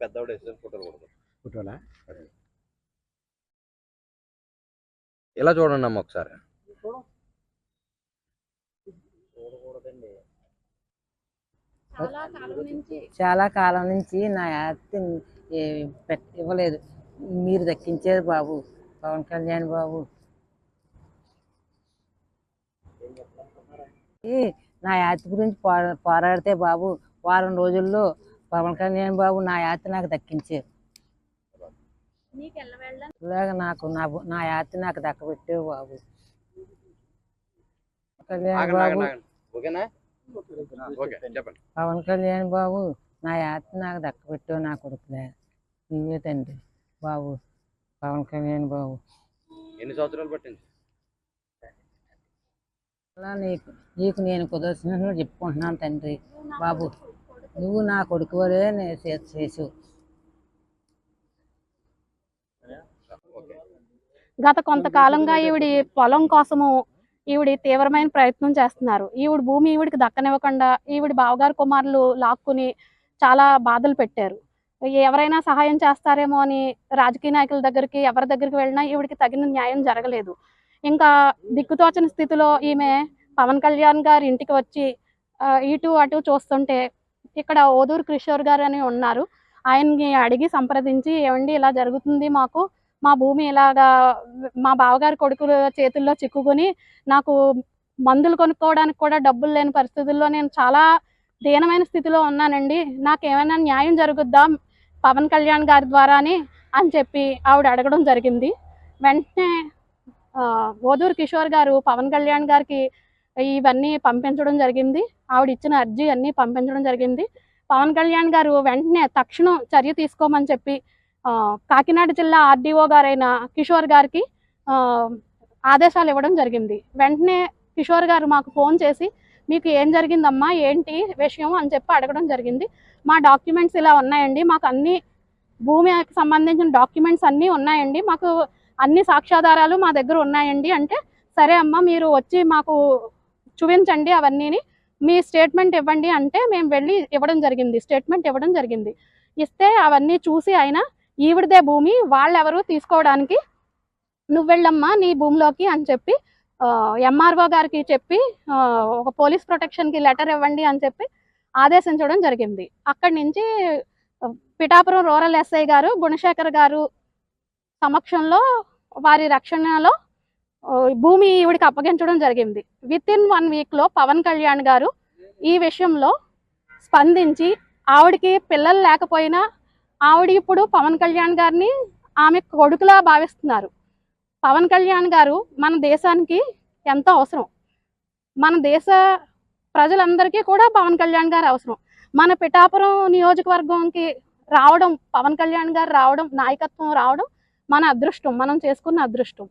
పెద్దవాడు వేసే ఫోటోలు కొడతాం ఫోటోలా? ఇలా చూడండి అమ్మ ఒకసారి. చాలా కాలం నుంచి. చాలా కాలం నుంచి నా యాత్ర ఇవ్వలేదు. మీరు దక్కించారు బాబు. పవన్ కళ్యాణ్ బాబు. ఈ నా యాత్ర గురించి పోరా పోరాడితే బాబు వారం రోజుల్లో పవన్ కళ్యాణ్ బాబు నా యాత్ర నాకు దక్కించారు. ఇలాగ నాకు నా నా యాత్ర నాకు దక్కబెట్టావు బాబు. కళ్యాణ్ బాబు పవన్ కళ్యాణ్ బాబు నా యాత్ర నాకు దక్కబెట్టావు నా కొడుకులే. తండ్రి బాబు పవన్ కళ్యాణ్ బాబు. ఎన్ని సంవత్సరాలు పట్టింది? అలా నీకు నీకు నేను కుదర్శనను చెప్పుకుంటున్నాను తండ్రి బాబు. నువ్వు నా కొడుకు చేసు. గత కొంతకాలంగా ఈవిడి పొలం కోసము ఈవిడి తీవ్రమైన ప్రయత్నం చేస్తున్నారు. ఈవిడ భూమి ఈవిడికి దక్కనివ్వకుండా ఈవిడి బావగారు కుమారులు లాక్కుని చాలా బాధలు పెట్టారు. ఎవరైనా సహాయం చేస్తారేమో అని రాజకీయ నాయకుల దగ్గరికి ఎవరి దగ్గరికి వెళ్ళినా ఈవిడికి తగిన న్యాయం జరగలేదు. ఇంకా దిక్కుతోచని స్థితిలో ఈమె పవన్ కళ్యాణ్ గారి ఇంటికి వచ్చి ఇటు అటు చూస్తుంటే ఇక్కడ ఓదూరు కిషోర్ గారు అని ఉన్నారు. ఆయన్ని అడిగి సంప్రదించి ఏమండి ఇలా జరుగుతుంది మాకు? మా భూమి ఇలాగా మా బావగారి కొడుకుల చేతుల్లో చిక్కుకొని నాకు మందులు కొనుక్కోవడానికి కూడా డబ్బులు లేని పరిస్థితుల్లో నేను చాలా దీనమైన స్థితిలో ఉన్నానండి. నాకు ఏమైనా న్యాయం జరుగుద్దా పవన్ కళ్యాణ్ గారి ద్వారా అని అని చెప్పి ఆవిడ అడగడం జరిగింది. వెంటనే ఓదూరు కిషోర్ గారు పవన్ కళ్యాణ్ గారికి ఇవన్నీ పంపించడం జరిగింది. ఆవిడ ఇచ్చిన అర్జీ అన్నీ పంపించడం జరిగింది. పవన్ కళ్యాణ్ గారు వెంటనే తక్షణం చర్య తీసుకోమని చెప్పి కాకినాడ జిల్లా ఆర్డీఓ గారైన కిషోర్ గారికి ఆదేశాలు ఇవ్వడం జరిగింది. వెంటనే కిషోర్ గారు మాకు ఫోన్ చేసి మీకు ఏం జరిగిందమ్మా? ఏంటి విషయం? అని చెప్పి అడగడం జరిగింది. మా డాక్యుమెంట్స్ ఇలా ఉన్నాయండి. మాకు అన్ని భూమికి సంబంధించిన డాక్యుమెంట్స్ అన్నీ ఉన్నాయండి. మాకు అన్ని సాక్ష్యాధారాలు మా దగ్గర ఉన్నాయండి అంటే సరే అమ్మా మీరు వచ్చి మాకు చూపించండి అవన్నీని. మీ స్టేట్మెంట్ ఇవ్వండి అంటే మేము వెళ్ళి ఇవ్వడం జరిగింది. స్టేట్మెంట్ ఇవ్వడం జరిగింది. ఇస్తే అవన్నీ చూసి ఆయన ఈవిడదే భూమి వాళ్ళెవరు తీసుకోవడానికి? నువ్వు వెళ్ళమ్మా నీ భూమిలోకి అని చెప్పి ఎంఆర్ఓ గారికి చెప్పి ఒక పోలీస్ ప్రొటెక్షన్కి లెటర్ ఇవ్వండి అని చెప్పి ఆదేశించడం జరిగింది. అక్కడి నుంచి పిఠాపురం రూరల్ ఎస్ఐ గారు గుణశేఖర్ గారు సమక్షంలో వారి రక్షణలో భూమి ఈవిడికి అప్పగించడం జరిగింది. విత్ ఇన్ వన్ వీక్లో పవన్ కళ్యాణ్ గారు ఈ విషయంలో స్పందించి ఆవిడకి పిల్లలు లేకపోయినా ఆవిడ ఇప్పుడు పవన్ కళ్యాణ్ గారిని ఆమె కొడుకులా భావిస్తున్నారు. పవన్ కళ్యాణ్ గారు మన దేశానికి ఎంతో అవసరం. మన దేశ ప్రజలందరికీ కూడా పవన్ కళ్యాణ్ గారు అవసరం. మన పిఠాపురం నియోజకవర్గంకి రావడం పవన్ కళ్యాణ్ గారు రావడం నాయకత్వం రావడం మన అదృష్టం మనం చేసుకున్న అదృష్టం.